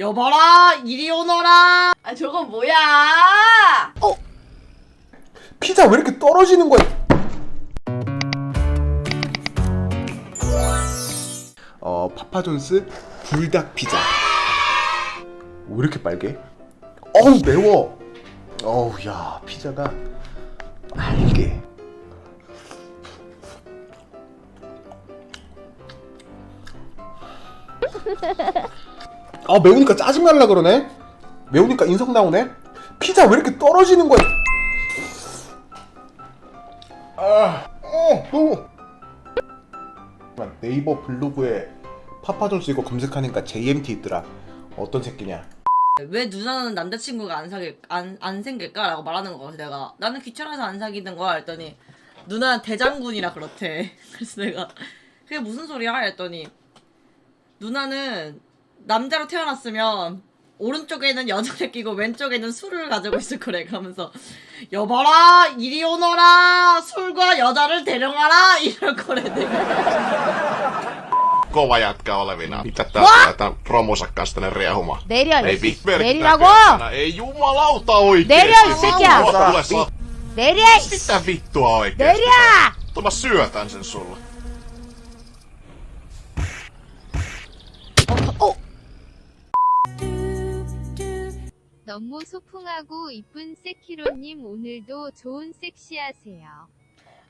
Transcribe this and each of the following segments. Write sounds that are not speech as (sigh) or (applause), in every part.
여봐라 이리 오너라 아 저건 뭐야 피자 왜 이렇게 떨어지는 거야? 어 파파존스 불닭 피자. 왜 이렇게 빨개? 어우 매워. 어우 야 피자가 빨개. (laughs) 아 매우니까 짜증 날라 그러네. 매우니까 인성 나오네. 피자 왜 이렇게 떨어지는 거야? 아, 어, 너무. 네이버 블로그에 파파존스 이거 검색하니까 JMT 있더라. 어떤 새끼냐? 왜 누나는 남자친구가 안 사귈 안, 안 생길까라고 말하는 거야 내가 나는 귀찮아서 안 사귀는 거야 했더니 누나는 대장군이라 그렇대 (laughs) 그래서 내가 그게 무슨 소리야 했더니 누나는 남자로 태어났으면 오른쪽에는 여자를 끼고 왼쪽에는 술을 가지고 있을 거래 그러면서 여봐라 이리 오너라 술과 여자를 데려가라 이럴 거래 내가 kova jätkä olevina. Mitä tää tää promonsa kanssa tänne riehumaan? 내려 Ei 이 Big näköisenä. Ei jumalauta oikeesti. sa- 내려 이씨. Mitä vittua oikeesti? Tuo mä syötän sen sulle. 너무 소풍하고 이쁜 세키로님 오늘도 좋은 섹시하세요.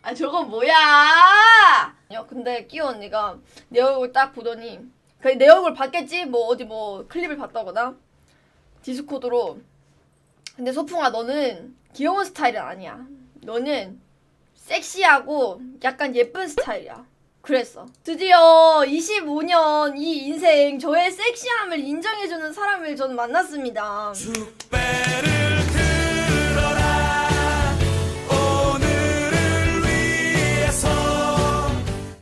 아 저건 뭐야? 야 근데 끼어 언니가 내 얼굴 딱 보더니 그내 얼굴 봤겠지? 뭐 어디 뭐 클립을 봤다거나 디스코드로 근데 소풍아 너는 귀여운 스타일은 아니야. 너는 섹시하고 약간 예쁜 스타일이야. 그랬어. 드디어 25년 이 인생 저의 섹시함을 인정해주는 사람을 저는 만났습니다. 축배를